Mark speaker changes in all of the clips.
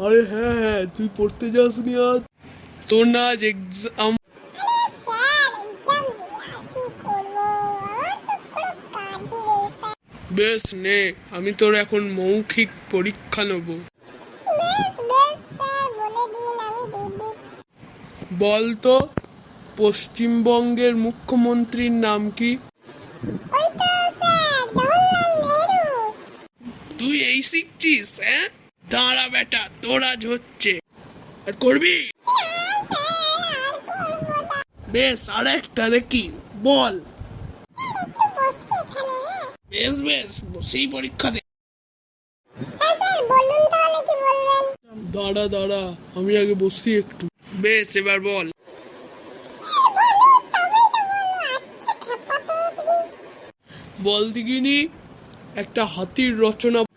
Speaker 1: আরে হ্যাঁ হ্যাঁ তুই পড়তে যাসনি আজ। তোর না আজ এক্সাম বেশ নে আমি তোর এখন মৌখিক পরীক্ষা নেব।
Speaker 2: বলে
Speaker 1: তো পশ্চিমবঙ্গের মুখ্যমন্ত্রীর নাম কি? তুই এই শিখছিস হ্যাঁ? দাঁড়া বেটা, তোর হচ্ছে আর করবি? বেশ আর একটা দেখি, বল। বেশ বেশ, বসেই পরীক্ষা দে। দাঁড়া দাঁড়া, আমি আগে বসি একটু। বেশ, এবার বল। বল দিগিনি, একটা হাতির রচনা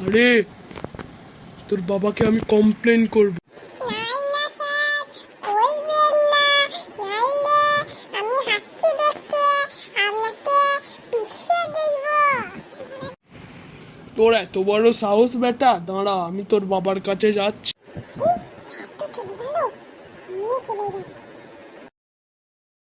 Speaker 1: আরে তোর বাবাকে আমি কমপ্লেন করব। তোর এত বড় সাহস বেটা দাঁড়া আমি তোর বাবার কাছে যাচ্ছি।